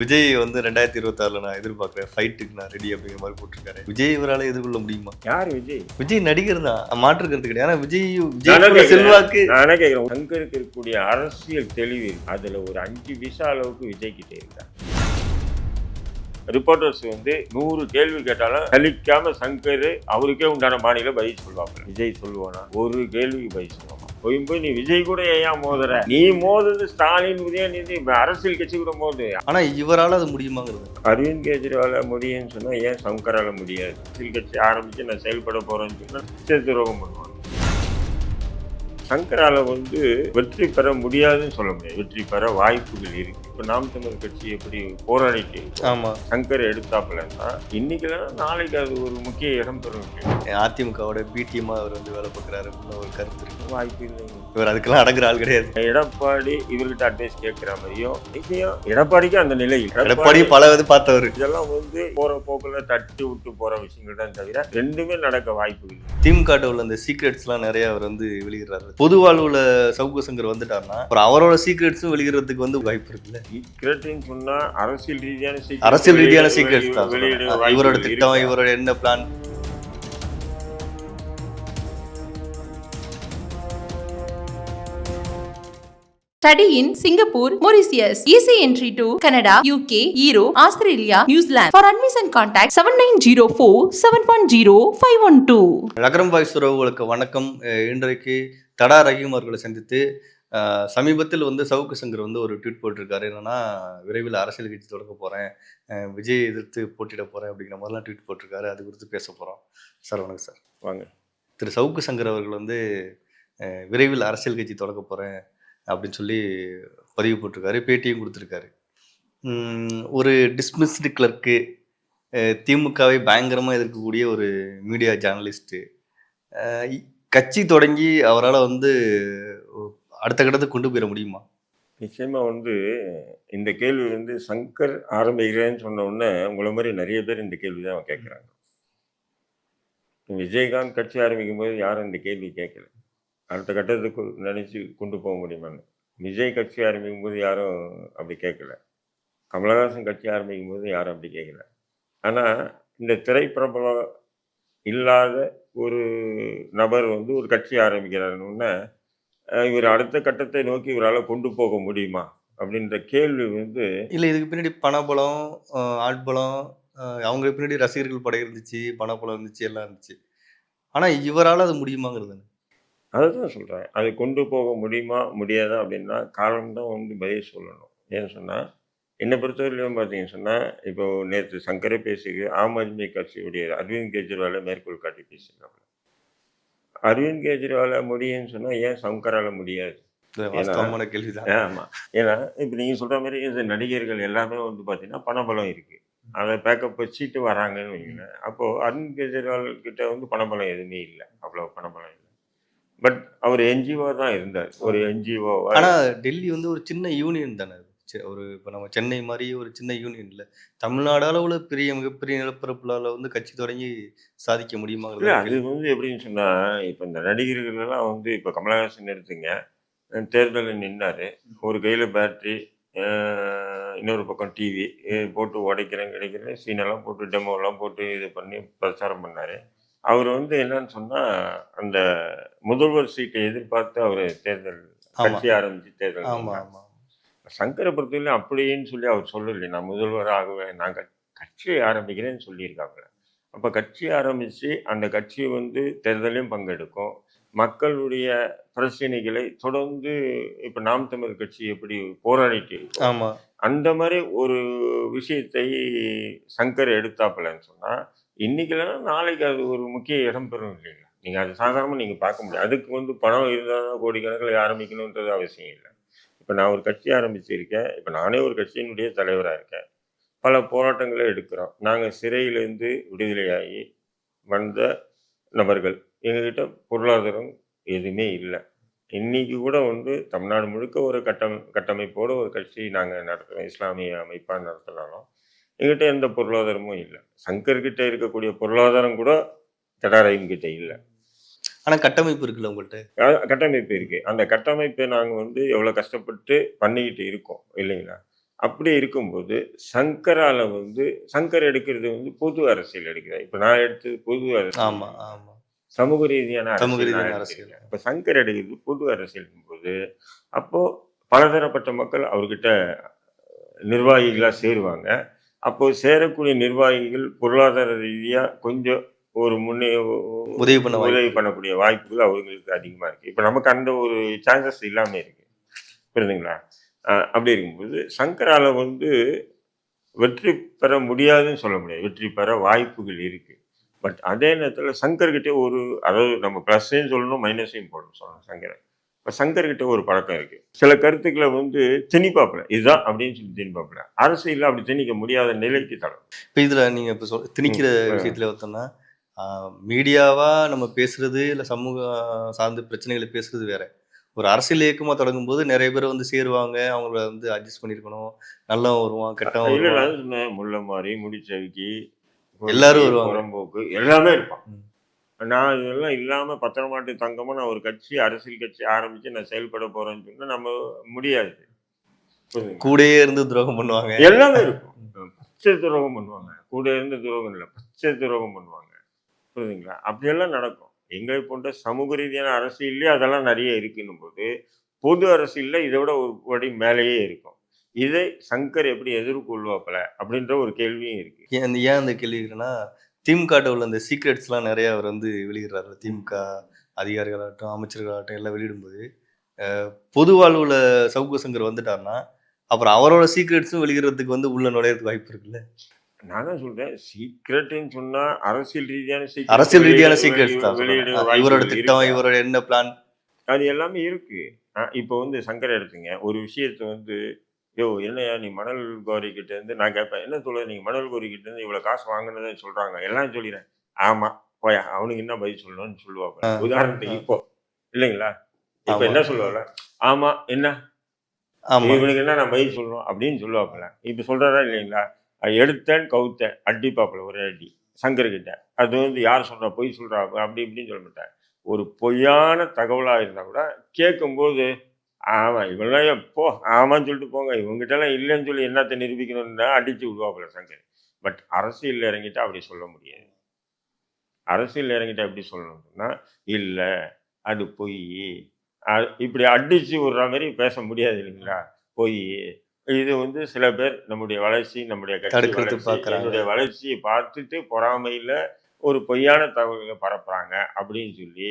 விஜய் வந்து ரெண்டாயிரத்தி இருபத்தாறுல நான் எதிர்பார்க்குறேன் ஃபைட்டுக்கு நான் ரெடி அப்படிங்கிற மாதிரி போட்டிருக்காரு. விஜய் இவரால எதிர்கொள்ள முடியுமா? யார் விஜய்? விஜய் நடிகர் தான். மாற்றுக்கிறது கிடையாது. ஆனா விஜய் விஜய். செல்வாக்கு நானே கேட்கிறேன் சங்கருக்கு இருக்கக்கூடிய அரசியல் தெளிவு. அதுல ஒரு அஞ்சு விசா அளவுக்கு விஜய் கிட்ட இருக்காங்க ரிப்போர்ட்டர்ஸ் வந்து நூறு கேள்வி கேட்டாலும் சலிக்காம சங்கர் அவருக்கே உண்டான மாநில பதில் சொல்லுவாங்க விஜய் சொல்லுவானா? ஒரு கேள்விக்கு பதில் சொல்லுவாங்க போய் போய் நீ விஜய் கூட ஏன் மோதுற? நீ மோதுது ஸ்டாலின் உதயநிதி அரசியல் கட்சி கூட மோது. ஆனா இவரால அது முடியுமாங்கிறது. அரவிந்த் கெஜ்ரிவால முடியும்னு சொன்னா ஏன் சங்கரால முடியாது? அரசியல் கட்சி ஆரம்பிச்சு நான் செயல்பட போறேன்னு சொன்னா துரோகம் பண்ணுவாங்க. சங்கரால வந்து வெற்றி பெற முடியாதுன்னு சொல்ல முடியாது. வெற்றி பெற வாய்ப்புகள் இருக்கு. இப்ப நாம் தமிழர் கட்சி எப்படி போராடிட்டு ஆமா. சங்கர் எடுத்தாப்புலன்னா இன்னைக்கு நாளைக்கு அது ஒரு முக்கிய இடம் பெறும் அதிமுகவோட பிடிஎம்மா அவர் வந்து வேலை பார்க்குறாரு ஒரு கருத்து இருக்கு. வாய்ப்பு இல்லைங்க. இவர் அதுக்கெல்லாம் அடங்குற ஆள் கிடையாது. எடப்பாடி இவர்கிட்ட அட்வைஸ் கேட்கிற மாதிரியும் நிச்சயம் எடப்பாடிக்கு அந்த நிலை இல்லை. எடப்பாடி பல இது பார்த்தவர். இதெல்லாம் வந்து போற போக்குல தட்டி விட்டு போற விஷயங்கள் தான் தவிர ரெண்டுமே நடக்க வாய்ப்பு இல்லை. திமுக உள்ள அந்த சீக்ரெட்ஸ்லாம் நிறைய அவர் வந்து வெளியிடுறாரு. பொது வாழ்வுல சவுக்கு சங்கர் வந்துட்டாருன்னா அப்புறம் அவரோட சீக்ரெட்ஸும் வெளியிடுறதுக்கு வந்து வாய்ப்பு இருக்குல்ல. சீக்ரெட்னு சொன்னா அரசியல் ரீதியான அரசியல் ரீதியான தான் இவரோட திட்டம். இவரோட என்ன plan Study in Singapore, Mauritius. Easy entry to Canada, UK, Europe, Australia, New Zealand. For admission contact 7904 710 512. நகரம் வாய்ஸ் உறவுகளுக்கு வணக்கம் அஹ் இன்றைக்கு தடா ரஹீம் அவர்களை சந்தித்து சமீபத்தில் வந்து சவுக்கு சங்கர் வந்து ஒரு ட்வீட் போட்டிருக்காரு. என்னன்னா விரைவில் அரசியல் கட்சி தொடங்க அஹ், விஜய் எதிர்த்து போட்டியிட போறேன் அப்படிங்கிற மாதிரிலாம் ட்வீட் போட்டிருக்காரு. அது குறித்து பேச போறோம். சார் வணக்கம் சார். வாங்க. திரு சவுக்கு சங்கர் அவர்கள் வந்து விரைவில் அரசியல் கட்சி தொடங்க போறேன் அப்படின்னு சொல்லி பதிவு போட்டிருக்காரு. பேட்டியும் கொடுத்துருக்காரு. ஒரு டிஸ்மிஸ்டு கிளர்க்கு திமுகவை பயங்கரமாக எதிர்க்கக்கூடிய ஒரு மீடியா ஜேர்னலிஸ்ட்டு கட்சி தொடங்கி அவரால் வந்து அடுத்த கட்டத்துக்கு கொண்டு போயிட முடியுமா? நிச்சயமா வந்து இந்த கேள்வி வந்து சங்கர் ஆரம்பிக்கிறேன்னு சொன்ன உடனே உங்களை மாதிரி நிறைய பேர் இந்த கேள்வி தான் கேட்குறாங்க விஜயகாந்த் கட்சி ஆரம்பிக்கும் போது யாரும் இந்த கேள்வி கேட்கல அடுத்த கட்டத்துக்கு நினைச்சு கொண்டு போக முடியுமான்னு விஜய் கட்சி ஆரம்பிக்கும் போது யாரும் அப்படி கேட்கல கமலஹாசன் கட்சி ஆரம்பிக்கும் போது யாரும் அப்படி கேட்கல ஆனால் இந்த திரைப்பிரபலம் இல்லாத ஒரு நபர் வந்து ஒரு கட்சி ஆரம்பிக்கிறாருன்னு இவர் அடுத்த கட்டத்தை நோக்கி இவரால் கொண்டு போக முடியுமா அப்படின்ற கேள்வி வந்து இல்லை இதுக்கு பின்னாடி பணபலம் ஆட்பலம் அவங்களுக்கு பின்னாடி ரசிகர்கள் படை இருந்துச்சு பணபலம் இருந்துச்சு எல்லாம் இருந்துச்சு. ஆனால் இவரால் அது முடியுமாங்கிறது அதை தான் சொல்கிறேன் அதை கொண்டு போக முடியுமா முடியாதா அப்படின்னா காலம்தான் வந்து பதில் சொல்லணும். ஏன்னு சொன்னால் என்னை பொறுத்தவரையிலும் பார்த்தீங்கன்னு சொன்னால் இப்போ நேற்று சங்கரே பேசிக்கு ஆம் ஆத்மி கட்சியுடைய அரவிந்த் கெஜ்ரிவாலை மேற்கோள் காட்டி பேசியிருக்காங்க அரவிந்த் கெஜ்ரிவாலை முடியும்னு சொன்னால் ஏன் சங்கரால முடியாது? கேள்விதான். ஆமாம் ஏன்னா இப்போ நீங்கள் சொல்கிற மாதிரி நடிகர்கள் எல்லாமே வந்து பார்த்தீங்கன்னா பணபலம் இருக்குது அதை பேக்கப் வச்சுட்டு வராங்கன்னு வைங்களேன். அப்போது அரவிந்த் கெஜ்ரிவால் கிட்ட வந்து பணபலம் எதுவுமே இல்லை. அவ்வளோ பணபலம் இல்லை. பட் அவர் என்ஜிஓ தான் இருந்தார். ஒரு என்ஜிஓ ஆனா டெல்லி வந்து ஒரு சின்ன யூனியன் தானே ஒரு இப்போ நம்ம சென்னை மாதிரி ஒரு சின்ன யூனியன் இல்லை தமிழ்நாடு அளவுல பெரிய மிகப்பெரிய நிலப்பரப்புலால வந்து கட்சி தொடங்கி சாதிக்க இல்லை முடியுமாங்கிறது அது வந்து எப்படின்னு சொன்னால் இப்போ இந்த நடிகர்கள் எல்லாம் வந்து இப்போ கமலஹாசன் எடுத்துங்க தேர்தலில் நின்னாரு. ஒரு கையில் பேட்ரி இன்னொரு பக்கம் டிவி போட்டு உடைக்கிறேன் கிடைக்கிறேன் சீனெல்லாம் போட்டு டெமோலாம் போட்டு இது பண்ணி பிரச்சாரம் பண்ணார். அவர் வந்து என்னன்னு சொன்னால் அந்த முதல்வர் சீட்டை எதிர்பார்த்து அவர் தேர்தல் கட்சி ஆரம்பித்து தேர்தல் சங்கரை பொறுத்தவரையிலும் அப்படின்னு சொல்லி அவர் சொல்லலை நான் முதல்வர் ஆகுவேன் நான் க- கட்சியை ஆரம்பிக்கிறேன்னு சொல்லியிருக்காங்க. அப்போ கட்சி ஆரம்பித்து அந்த கட்சி வந்து தேர்தலையும் பங்கெடுக்கும். மக்களுடைய பிரச்சனைகளை தொடர்ந்து இப்போ நாம் தமிழர் கட்சி எப்படி போராடிட்டு இருக்கோ, ஆமா. அந்த மாதிரி ஒரு விஷயத்தை சங்கர் எடுத்தாப்புலன்னு சொன்னால் இன்னைக்கு இல்லைன்னா நாளைக்கு அது ஒரு முக்கிய இடம் பெறும் இல்லைங்களா? நீங்கள் அது சாதாரணமாக நீங்கள் பார்க்க முடியாது. அதுக்கு வந்து பணம் இருந்தால் கோடிக்கணக்கில் ஆரம்பிக்கணுன்றது அவசியம் இல்லை. இப்போ நான் ஒரு கட்சி ஆரம்பிச்சிருக்கேன். இப்போ நானே ஒரு கட்சியினுடைய தலைவராக இருக்கேன். பல போராட்டங்களை எடுக்கிறோம். நாங்கள் சிறையிலேருந்து விடுதலையாகி வந்த நபர்கள். எங்ககிட்ட பொருளாதாரம் எதுவுமே இல்லை. இன்னைக்கு கூட வந்து தமிழ்நாடு முழுக்க ஒரு கட்டம் கட்டமைப்போடு ஒரு கட்சி நாங்கள் நடத்துகிறோம் இஸ்லாமிய அமைப்பாக நடத்தினாலும் எங்கிட்ட எந்த பொருளாதாரமும் இல்லை. சங்கர்கிட்ட இருக்கக்கூடிய பொருளாதாரம் கூட தடாரையும் கிட்ட இல்லை. ஆனா கட்டமைப்பு இருக்குல்ல உங்கள்ட்ட? அஹ் கட்டமைப்பு இருக்கு. அந்த கட்டமைப்பை நாங்கள் வந்து எவ்வளோ கஷ்டப்பட்டு பண்ணிக்கிட்டு இருக்கோம் இல்லைங்களா? அப்படி இருக்கும்போது சங்கரால வந்து சங்கர் எடுக்கிறது வந்து பொது அரசியல் எடுக்கிறார். இப்ப நான் எடுத்தது பொது அரசியல். ஆமா ஆமா. சமூக ரீதியான சமூக ரீதியான அரசியல். இப்ப சங்கர் எடுக்கிறது பொது அரசியல் போது அப்போ பலதரப்பட்ட மக்கள் அவர்கிட்ட நிர்வாகிகளா சேருவாங்க. அப்போ சேரக்கூடிய நிர்வாகிகள் பொருளாதார ரீதியா கொஞ்சம் ஒரு முன்னே உதவி பண்ண உதவி பண்ணக்கூடிய வாய்ப்புகள் அவங்களுக்கு அதிகமா இருக்கு. இப்ப நமக்கு அந்த ஒரு சான்சஸ் இல்லாம இருக்கு. புரியுதுங்களா அப்படி இருக்கும்போது சங்கரால வந்து வெற்றி பெற முடியாதுன்னு சொல்ல முடியாது. வெற்றி பெற வாய்ப்புகள் இருக்கு. பட் அதே நேரத்துல சங்கர்கிட்ட ஒரு அதாவது நம்ம ப்ளஸ்ஸையும் சொல்லணும் மைனஸையும் போடணும் சொல்லணும் சங்கரை. இப்போ சங்கர்கிட்ட ஒரு பழக்கம் இருக்கு. சில கருத்துக்களை வந்து திணிப்பாப்புல. இதுதான் அப்படின்னு சொல்லி திணிப்பாப்புல. அரசியல் அப்படி திணிக்க முடியாத நிலைக்கு தரும் இப்போ இதுல நீங்க இப்போ சொல் திணிக்கிற. விஷயத்துல பார்த்தோம்னா மீடியாவா நம்ம பேசுறது இல்ல சமூக சார்ந்த பிரச்சனைகளை பேசுறது வேற. ஒரு அரசியல் இயக்கமா தொடங்கும் போது நிறைய பேர் வந்து சேருவாங்க. அவங்கள வந்து அட்ஜஸ்ட் பண்ணிருக்கணும். நல்லவன் வருவான் கெட்டவன் முல்லை மாதிரி முடிச்சவிக்கி எல்லாரும் வருவாங்க. புறம்போக்கு எல்லாமே இருப்பான். நான் இதெல்லாம் இல்லாம பத்திரமாட்டு தங்கமா நான் ஒரு கட்சி அரசியல் கட்சி ஆரம்பிச்சு நான் செயல்பட போறேன்னு சொன்னா நம்ம முடியாது? கூடயே இருந்து துரோகம் பண்ணுவாங்க. எல்லாமே இருக்கும். பச்சை துரோகம் பண்ணுவாங்க. கூட இருந்து துரோகம் இல்லை. பச்சை துரோகம் பண்ணுவாங்க. புரியுதுங்களா அப்படியெல்லாம் நடக்கும். எங்களை போன்ற சமூக ரீதியான அரசியல்லே அதெல்லாம் நிறைய இருக்குன்னும் போது பொது அரசியலில் இதை விட ஒரு படி மேலேயே இருக்கும். இதை சங்கர் எப்படி எதிர்கொள்வாப்பல அப்படின்ற ஒரு கேள்வியும் இருக்கு. ஏன் ஏன் அந்த கேள்வி இருக்குன்னா திமுகட்ட உள்ள அந்த சீக்ரெட்ஸ்லாம் நிறைய அவர் வந்து வெளியிடுறாரு. திமுக அதிகாரிகளாகட்டும் அமைச்சர்களாகட்டும் எல்லாம் வெளியிடும்போது பொது வாழ்வில் சவுக்கு சங்கர் வந்துட்டாருன்னா அப்புறம் அவரோட சீக்ரெட்ஸும் வெளியிடுறதுக்கு வந்து உள்ள நுழையறதுக்கு வாய்ப்பு இருக்குல்ல? நான் தான் சொல்றேன் சீக்ரெட்னு சொன்னா அரசியல் ரீதியான secret அரசியல் ரீதியான தான் வெளியிட இவரோட திட்டம்? இவரோட என்ன பிளான் அது எல்லாமே இருக்கு. இப்போ வந்து சங்கர் எடுத்துங்க. ஒரு விஷயத்த வந்து யோ என்னையா நீ மணல் கோரி கிட்ட இருந்து? நான் கேட்பேன் என்ன சொல்ல நீங்க மணல் கோரி கிட்ட இருந்து இவ்வளவு காசு வாங்கினதுன்னு சொல்றாங்க. எல்லாம் சொல்லிடுறேன் ஆமா போயா அவனுக்கு என்ன பதில் சொல்லணும்னு சொல்லுவாங்க உதாரணத்துக்கு. இப்போ இல்லைங்களா? இப்ப. என்ன சொல்லுவாங்க ஆமா என்ன? இவனுக்கு என்ன நான் பதில் சொல்லணும்? அப்படின்னு சொல்லுவாப்புல. இப்ப சொல்றாரா இல்லைங்களா? எடுத்தேன் கவுத்தேன். அடிப்பாப்புல ஒரு அடி. சங்கர்கிட்ட அது வந்து யார் சொல்கிறா பொய் சொல்கிறா அப்படி இப்படின்னு சொல்ல மாட்டேன். ஒரு பொய்யான தகவலாக இருந்தால் கூட கேட்கும்போது ஆமாம் இவெல்லாம் எப்போ ஆமான்னு சொல்லிட்டு போங்க. இவங்ககிட்டலாம் இல்லைன்னு சொல்லி என்னத்தை நிரூபிக்கணும்னா அடித்து விடுவாப்புல சங்கர். பட் அரசியலில் இறங்கிட்டா அப்படி சொல்ல முடியாது. அரசியலில் இறங்கிட்டு எப்படி சொல்லணும்னா இல்லை அது பொய். அது இப்படி அடிச்சு விடுற மாதிரி பேச முடியாது இல்லைங்களா? பொய். இது வந்து சில பேர் நம்முடைய வளர்ச்சி நம்முடைய கட்சி. என்னுடைய வளர்ச்சியை பார்த்துட்டு பொறாமையில ஒரு பொய்யான தகவல்களை பரப்புறாங்க அப்படின்னு சொல்லி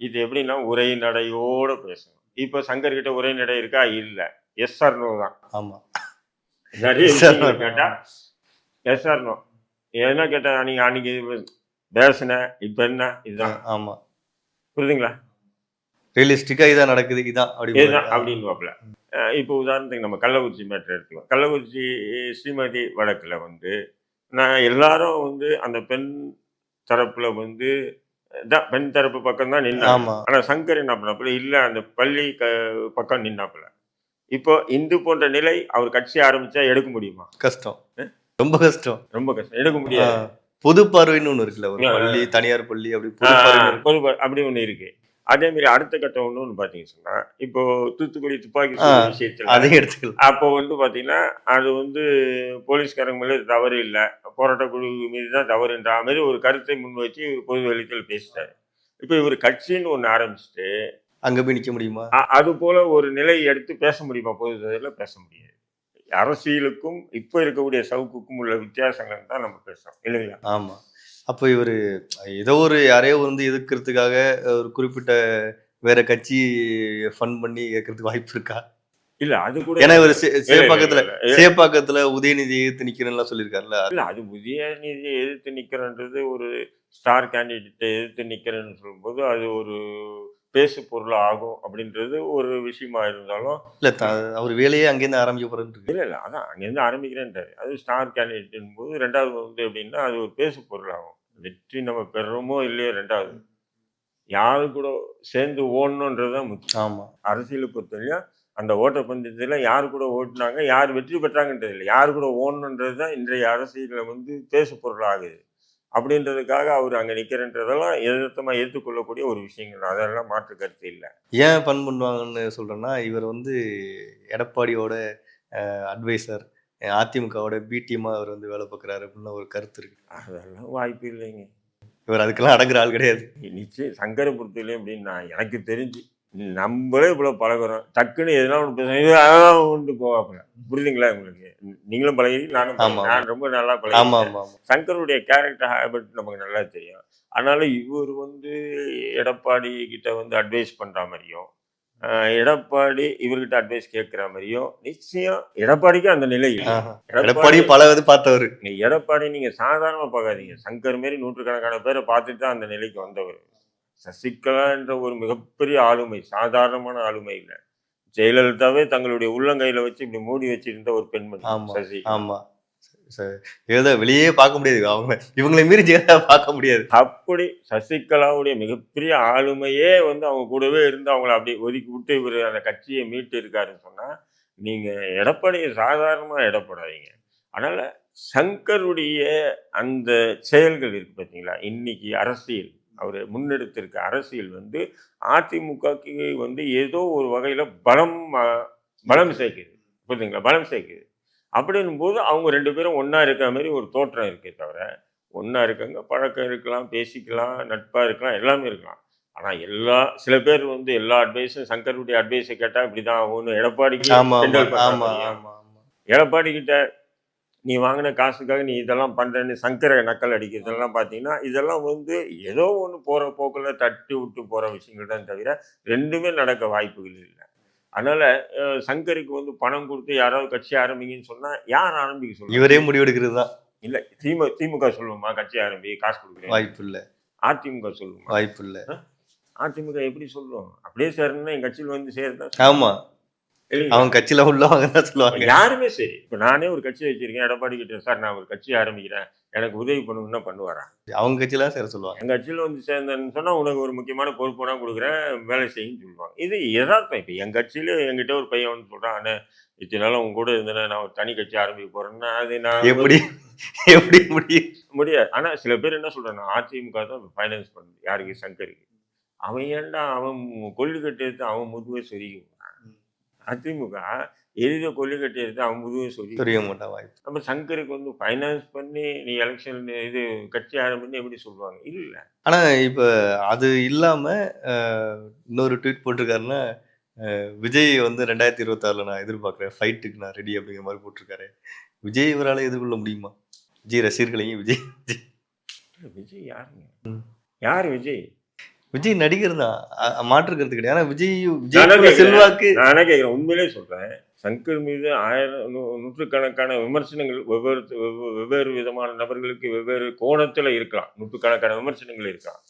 இது எப்படின்னா உரைநடையோட பேசணும். இப்போ சங்கர் கிட்ட உரைநடை இருக்கா? இல்ல. எஸ் ஆர் நோ தான். ஆமா. நிறைய கேட்டா எஸ் ஆர் நோ. என்ன கேட்டா நீங்க அன்னைக்கு பேசுன இப்ப என்ன? இதுதான். ஆமா. புரியுதுங்களா? ரியலிஸ்டிக்கா இதான் நடக்குது இதான் அப்படி அப்படின்னு இப்போ உதாரணத்துக்கு நம்ம கள்ளக்குறிச்சி மேட்டர் எடுத்துக்கலாம் கள்ளக்குறிச்சி ஸ்ரீமதி வழக்கில் வந்து நான் எல்லாரும் வந்து அந்த பெண் தரப்புல வந்து தான் பெண் தரப்பு பக்கம் தான் நின்னாங்க. ஆமா. ஆனா சங்கர் என்ன பண்ணாப்புல இல்ல அந்த பள்ளி க பக்கம் நின்னாப்புல. இப்போ இந்து போன்ற நிலை அவர் கட்சி ஆரம்பிச்சா எடுக்க முடியுமா? கஷ்டம். ரொம்ப கஷ்டம். ரொம்ப கஷ்டம். எடுக்க முடியாது. பொது பார்வைன்னு ஒண்ணு இருக்குல்ல ஒரு. பள்ளி தனியார் பள்ளி அப்படி பொது அப்படி ஒண்ணு இருக்கு. அதே மாதிரி அடுத்த கட்டம் ஒண்ணு ஒண்ணு பாத்தீங்க சொன்னா இப்போ தூத்துக்குடி துப்பாக்கி விஷயத்துல அதையும் எடுத்துக்கலாம். அப்போ வந்து பாத்தீங்கன்னா அது வந்து போலீஸ்காரங்க மேல தவறு இல்லை. போராட்ட குழு மீது தான் தவறுன்ற மாதிரி ஒரு கருத்தை முன்வச்சு இவர் பொது வெளிச்சல் பேசிட்டாரு. இப்போ இவர் கட்சின்னு ஒன்று ஆரம்பிச்சுட்டு அங்க போய் நிக்க முடியுமா? அது போல ஒரு நிலை எடுத்து பேச முடியுமா? பொது இதில் பேச முடியாது. அரசியலுக்கும் இப்போ இருக்கக்கூடிய சவுக்குக்கும் உள்ள வித்தியாசங்கள் தான் நம்ம பேசுறோம். இல்லைங்களா? ஆமா. அப்போ இவரு ஏதோ ஒரு யாரையோ வந்து எதிர்க்கிறதுக்காக ஒரு குறிப்பிட்ட வேற கட்சி ஃபன் பண்ணி கேட்கறதுக்கு வாய்ப்பு இருக்கா இல்ல அது கூட ஏன்னா இவர் சேப்பாக்கத்துல. சேப்பாக்கத்துல உதயநிதி எதிர்த்து நிக்கிறேன்லாம் சொல்லியிருக்காருல்ல இல்ல அது உதயநிதியை எதிர்த்து நிக்கிறன்றது ஒரு ஸ்டார் கேண்டிடேட்டை எதிர்த்து நிக்கிறேன்னு சொல்லும்போது அது ஒரு பேசு பொருள் ஆகும் அப்படின்றது ஒரு விஷயமா இருந்தாலும் இல்ல அவர் வேலையே அங்கேருந்து ஆரம்பிக்க போறேன்னு இல்ல இல்ல அதான் அங்கேருந்து ஆரம்பிக்கிறேன்ட்டாரு. அது ஸ்டார் கேண்டிடேட் போது ரெண்டாவது வந்து எப்படின்னா அது ஒரு பேசு பொருள் ஆகும் வெற்றி நம்ம பெறுறோமோ இல்லையோ ரெண்டாவது. யாரு கூட சேர்ந்து ஓடணுன்றது தான் முக்கியம். ஆமா. அரசியலை பொறுத்தவரையும் அந்த ஓட்ட பந்தயத்துல யார் கூட ஓட்டுனாங்க யார் வெற்றி பெற்றாங்கன்றது இல்லை. யார் கூட ஓடணுன்றது தான் இன்றைய அரசியலில் வந்து பேசு பொருள் ஆகுது அப்படின்றதுக்காக அவர் அங்க நிக்கிறன்றதெல்லாம் எதிர்த்தமா ஏற்றுக்கொள்ளக்கூடிய ஒரு விஷயங்கள். அதெல்லாம் மாற்று கருத்து இல்லை. ஏன் ஃபன் பண்ணுவாங்கன்னு சொல்றேன்னா இவர் வந்து எடப்பாடியோட அட்வைசர் அதிமுகவோட பி டீமா அவர் வந்து வேலை பார்க்குறாரு அப்படின்னு ஒரு கருத்து இருக்கு. அதெல்லாம் வாய்ப்பு இல்லைங்க. இவர் அதுக்கெல்லாம் அடங்குற ஆள் கிடையாது. நிச்சயம் சங்கரை பொறுத்தவரையிலும் அப்படின்னு நான் எனக்கு தெரிஞ்சு நம்மளே இவ்வளோ பழகுறோம். டக்குன்னு எதனா ஒன்று உண்டு போவாப்புல. புரியுதுங்களா உங்களுக்கு? நீங்களும் பழகிறீங்க நானும். நான் ரொம்ப நல்லா பழகிறேன் சங்கருடைய கேரக்டர் ஹேபிட் நமக்கு நல்லா தெரியும். அதனால இவர் வந்து எடப்பாடி கிட்ட வந்து அட்வைஸ் பண்ற மாதிரியும் எடப்பாடி இவர்கிட்ட அட்வைஸ் கேட்குற மாதிரியும் நிச்சயம் எடப்பாடிக்கு அந்த நிலை. எடப்பாடி பல இது பார்த்தவர். எடப்பாடி நீங்க சாதாரணமா பார்க்காதீங்க. சங்கர் மாரி நூற்றுக்கணக்கான பேரை பார்த்துட்டு தான் அந்த நிலைக்கு வந்தவர். சசிகலா என்ற ஒரு மிகப்பெரிய ஆளுமை சாதாரணமான ஆளுமை இல்லை. ஜெயலலிதாவே தங்களுடைய உள்ளங்கையில வச்சு இப்படி மூடி வச்சிருந்த ஒரு பெண்மணி. சசி. ஆமா. ஏதோ வெளியே பார்க்க முடியாது. அவங்க இவங்களை மீறி ஜெயலலிதா பார்க்க முடியாது. அப்படி சசிகலாவுடைய மிகப்பெரிய ஆளுமையே வந்து அவங்க கூடவே இருந்து அவங்கள அப்படியே ஒதுக்கி விட்டு இவர் அந்த கட்சியை மீட்டு இருக்காருன்னு சொன்னா நீங்க எடப்பாடியை சாதாரணமா எடப்படாதீங்க. அதனால சங்கருடைய அந்த செயல்கள் இருக்கு பார்த்தீங்களா இன்னைக்கு அரசியல். அவர் முன்னெடுத்திருக்க அரசியல் வந்து அதிமுகக்கு வந்து ஏதோ ஒரு வகையில பலம் பலம் சேர்க்குது. புரியுதுங்களா? பலம் சேர்க்குது. அப்படின்னும் போது அவங்க ரெண்டு பேரும் ஒண்ணா இருக்கிற மாதிரி ஒரு தோற்றம் இருக்கே தவிர ஒன்றா இருக்காங்க பழக்கம் இருக்கலாம் பேசிக்கலாம் நட்பாக இருக்கலாம் எல்லாமே இருக்கலாம். ஆனால் எல்லா சில பேர் வந்து எல்லா அட்வைஸும் சங்கருடைய அட்வைஸை கேட்டால் இப்படி தான் ஆகும்னு எடப்பாடிக்கு எடப்பாடி கிட்ட நீ வாங்கின காசுக்காக நீ இதெல்லாம் பண்றேன்னு சங்கரை நக்கல் அடிக்கிறதெல்லாம் பார்த்தீங்கன்னா இதெல்லாம் வந்து ஏதோ ஒன்று போகிற போக்கில் தட்டி விட்டு போகிற விஷயங்கள் தான் தவிர ரெண்டுமே நடக்க வாய்ப்புகள் இல்லை. அதனால சங்கருக்கு வந்து பணம் கொடுத்து யாராவது கட்சி ஆரம்பிங்கன்னு சொன்னால் யார் ஆரம்பிக்க சொல்லுங்க இவரே முடிவெடுக்கிறது தான். இல்ல திமுக திமுக சொல்லுமா கட்சி ஆரம்பி காசு கொடுக்குறேன் வாய்ப்பு இல்ல அதிமுக சொல்லுமா வாய்ப்பு இல்ல அதிமுக எப்படி சொல்லும்? அப்படியே சேரணும்னா என் கட்சியில் வந்து சேருதான் ஆமா. அவங்க கட்சியில உள்ளவங்க தான் சொல்லுவாங்க. யாருமே சரி. இப்ப நானே ஒரு கட்சி வச்சிருக்கேன் எடப்பாடி கிட்ட. சார் நான் ஒரு கட்சி ஆரம்பிக்கிறேன். எனக்கு உதவி பண்ணுங்கன்னா பண்ணுவாரா? அவங்க கட்சியில சேர சொல்லுவாங்க. என் கட்சியில வந்து சேர்ந்தேன்னு சொன்னா உனக்கு ஒரு முக்கியமான பொறுப்பு நான் கொடுக்குறேன் வேலை செய்யுன்னு சொல்லுவாங்க. இது யதார்த்தம். இப்ப என் கட்சியில என்கிட்ட ஒரு பையன் வந்து சொல்றான் அண்ணே இத்தனை நாள் உங்க கூட இருந்தேன் நான் ஒரு தனி கட்சி ஆரம்பிக்க போறேன்னா. அது நான் எப்படி? எப்படி முடியும்? முடியாது. ஆனா சில பேர் என்ன சொல்றாங்க அதிமுக தான் ஃபைனான்ஸ் பண்ணுது. யாருக்கு? சங்கருக்கு. அவன் ஏன்டா அவன் கொல்லுக்கட்டு எடுத்து அவன் முதுவை சொருகி அதிமுக எளித கொல்லுக்கட்டு எடுத்து அவன் முதுவை சொருகி தெரிய மாட்டான் வாய்ப்பு. நம்ம சங்கருக்கு வந்து ஃபைனான்ஸ் பண்ணி நீ எலெக்ஷன் இது கட்சி ஆரம்பின்னு எப்படி சொல்லுவாங்க? இல்ல. ஆனா இப்ப அது இல்லாம அஹ், இன்னொரு ட்வீட் போட்டிருக்காருன்னா விஜய் வந்து ரெண்டாயிரத்தி இருபத்தாறுல நான் எதிர்பார்க்குறேன். ஃபைட்டுக்கு நான் ரெடி அப்படிங்கிற மாதிரி போட்டிருக்காரு. விஜய் இவரால எதிர்கொள்ள முடியுமா? விஜய் ரசிகர்களையும் விஜய். விஜய் யாருங்க. யார் விஜய்? விஜய் நடிகர் தான். மாற்றுக்கிறது கிடையாது. ஆனா விஜய் விஜய். செல்வாக்கு நானே கேட்குறேன் உண்மையிலே சொல்றேன். சங்கர் மீது ஆயிரம் நூற்றுக்கணக்கான விமர்சனங்கள் வெவ்வேறு வெவ்வே- வெவ்வேறு விதமான நபர்களுக்கு வெவ்வேறு கோணத்துல இருக்கலாம். நூற்றுக்கணக்கான விமர்சனங்கள் இருக்கலாம்.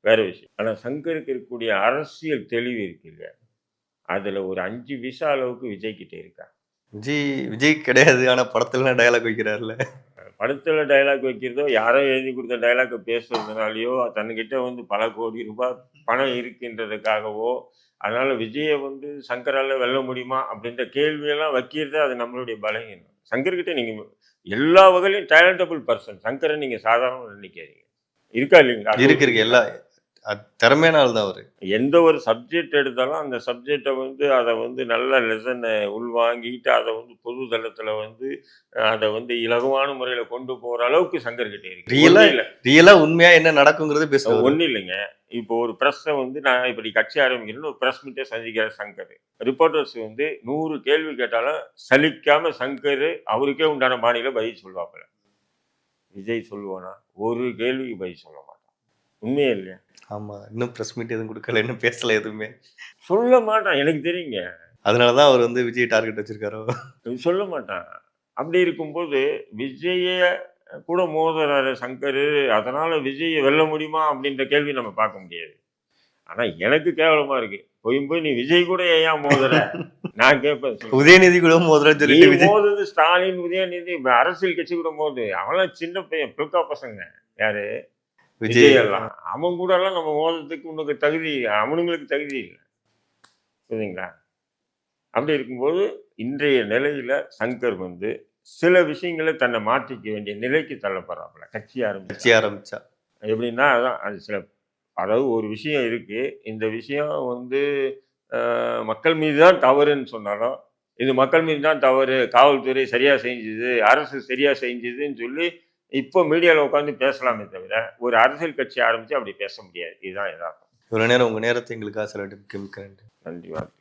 வேற விஷயம். ஆனா சங்கருக்கு இருக்கக்கூடிய அரசியல் தெளிவு இருக்கு இல்லையா அதுல ஒரு அஞ்சு விசா அளவுக்கு விஜய் கிட்ட இருக்கா? விஜய் விஜய் கிடையாது. ஆனா படத்துல டயலாக் வைக்கிறாருல படத்தில் டைலாக் வைக்கிறதோ யாரோ எழுதி கொடுத்த டைலாக்கை பேசுறதுனாலயோ தன்கிட்ட வந்து பல கோடி ரூபாய் பணம் இருக்கின்றதுக்காகவோ அதனால் விஜயை வந்து சங்கரால் வெல்ல முடியுமா அப்படின்ற கேள்வியெல்லாம் வைக்கிறது அது நம்மளுடைய பலகீனம். சங்கர்கிட்ட நீங்கள் எல்லா வகையிலையும் டேலண்டபுள் பர்சன் சங்கரை நீங்கள் சாதாரண நினைக்காதீங்க. இருக்கா இல்லைங்களா? இருக்கு இருக்கு. எல்லா திறமையான ஆள் தான் அவரு. எந்த ஒரு சப்ஜெக்ட் எடுத்தாலும் அந்த சப்ஜெக்டை வந்து அதை வந்து நல்ல லெசனை உள்வாங்கிட்டு அதை வந்து பொது தளத்துல வந்து அதை வந்து இலகுவான முறையில கொண்டு போற அளவுக்கு சங்கர் கிட்ட இருக்கு. ஒண்ணும் இல்ல. ரியலா உண்மையா என்ன நடக்குங்கிறது பேசுவாரு ஒன்றும் இல்லைங்க. இப்போ ஒரு ப்ரெஸ்ஸை வந்து நான் இப்படி கட்சி ஆரம்பிக்கிறேன்னு ஒரு ப்ரெஸ் மீட்டை சந்திக்கிற சங்கர். ரிப்போர்ட்டர்ஸ் வந்து நூறு கேள்வி கேட்டாலும் சலிக்காம சங்கர் அவருக்கே உண்டான பாணியில பதில் சொல்லுவாப்புல விஜய் சொல்லுவானா? ஒரு கேள்விக்கு பதில் சொல்ல மாட்டான். உண்மையே இல்லையா ஆமா இன்னும் பிரஸ் மீட் எதுவும் கொடுக்கல இன்னும் பேசல எதுவுமே. சொல்ல மாட்டான் எனக்கு தெரியுங்க. அதனாலதான் அவர் வந்து விஜய் டார்கெட் வச்சிருக்காரோ? சொல்ல மாட்டான். அப்படி இருக்கும்போது விஜய கூட மோதுறாரு சங்கர் அதனால விஜயை வெல்ல முடியுமா அப்படின்ற கேள்வி நம்ம பார்க்க முடியாது. ஆனா எனக்கு கேவலமா இருக்கு. போய் போய் நீ விஜய் கூட ஏன் மோதுற நான் கேட்பேன். உதயநிதி கூட மோதுறன்னு சொல்லிட்டு மோதுது ஸ்டாலின் உதயநிதி அரசியல் கட்சி கூட மோது. அவன்லாம் சின்ன பையன் பிள்கா பசங்க. யாரு? விஜய். எல்லாம் அவன் கூட எல்லாம் நம்ம மோதுறதுக்கு உனக்கு தகுதி அவனுங்களுக்கு தகுதி இல்லை. புரியுதுங்களா? அப்படி இருக்கும்போது இன்றைய நிலையில சங்கர் வந்து சில விஷயங்களை தன்னை மாற்றிக்க வேண்டிய நிலைக்கு தள்ளப்படுறாப்புல. கட்சி ஆரம்பிச்சு கட்சி ஆரம்பிச்சா. எப்படின்னா அதான் அது சில அதாவது ஒரு விஷயம் இருக்கு. இந்த விஷயம் வந்து மக்கள் மீது தான் தவறுன்னு சொன்னாலும் இது மக்கள் மீது தான் தவறு. காவல்துறை சரியா செஞ்சுது அரசு சரியா செஞ்சுதுன்னு சொல்லி இப்போ மீடியாவில் உட்காந்து பேசலாமே தவிர ஒரு அரசியல் கட்சி ஆரம்பிச்சு அப்படி பேச முடியாது. இதுதான் யதார்த்தம். இவ்வளோ நேரம் உங்கள் நேரத்தை எங்களுக்காக செலவிட்டு நன்றி வாழ்த்து.